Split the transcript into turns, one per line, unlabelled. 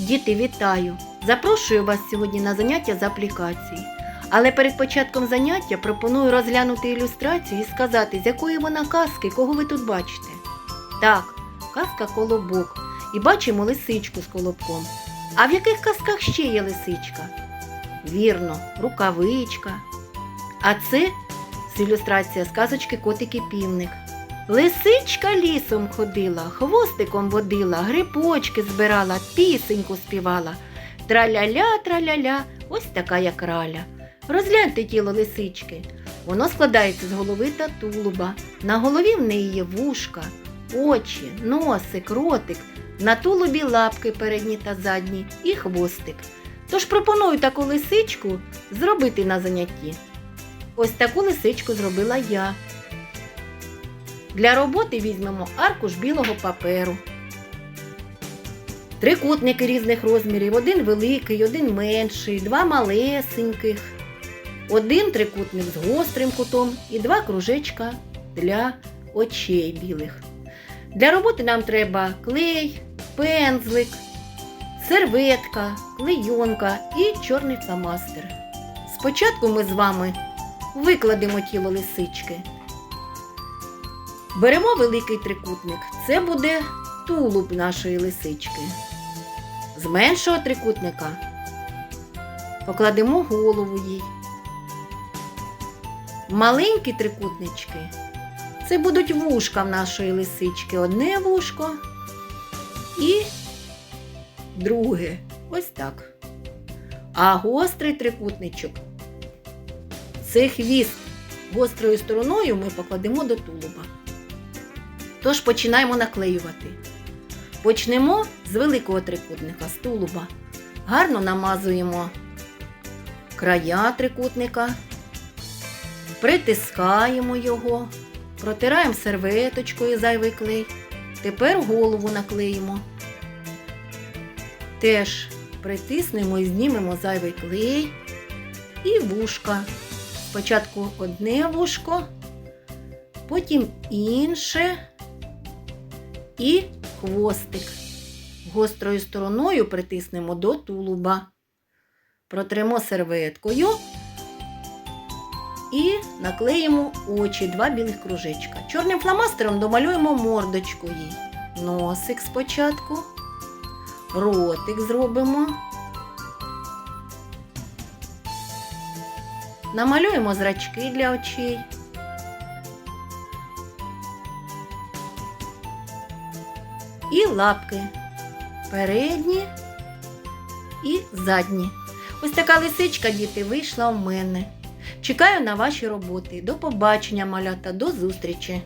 Діти, вітаю! Запрошую вас сьогодні на заняття з аплікації. Але перед початком заняття пропоную розглянути ілюстрацію і сказати, з якої вона казки, кого ви тут бачите. Так, казка колобок. І бачимо лисичку з колобком. А в яких казках ще є лисичка? Вірно, рукавичка. А це з ілюстрація сказочки Котики Півник. Лисичка лісом ходила, хвостиком водила, грибочки збирала, пісеньку співала. Траля-ля, траля-ля, ось така як раля. Розгляньте тіло лисички. Воно складається з голови та тулуба. На голові в неї є вушка, очі, носик, ротик, на тулубі лапки передні та задні і хвостик. Тож пропоную таку лисичку зробити на занятті. Ось таку лисичку зробила я. Для роботи візьмемо аркуш білого паперу. Трикутники різних розмірів, один великий, один менший, два малесеньких, один трикутник з гострим кутом і два кружечка для очей білих. Для роботи нам треба клей, пензлик, серветка, клейонка і чорний фломастер. Спочатку ми з вами викладемо тіло лисички. Беремо великий трикутник. Це буде тулуб нашої лисички. З меншого трикутника покладемо голову їй. Маленькі трикутнички це будуть вушка в нашої лисички. Одне вушко і друге. Ось так. А гострий трикутничок це хвіст. Гострою стороною ми покладемо до тулуба. Тож починаємо наклеювати. Почнемо з великого трикутника, з тулуба. Гарно намазуємо края трикутника, притискаємо його, протираємо серветочкою зайвий клей. Тепер голову наклеїмо. Теж притиснемо і знімемо зайвий клей і вушка. Спочатку одне вушко, потім інше і хвостик. Гострою стороною притиснемо до тулуба. Протремо серветкою і наклеїмо очі, два білих кружечка. Чорним фломастером домалюємо мордочку їй. Носик спочатку, ротик зробимо. Намалюємо зрачки для очей. І лапки. Передні і задні. Ось така лисичка, діти, вийшла в мене. Чекаю на ваші роботи. До побачення, малята, до зустрічі!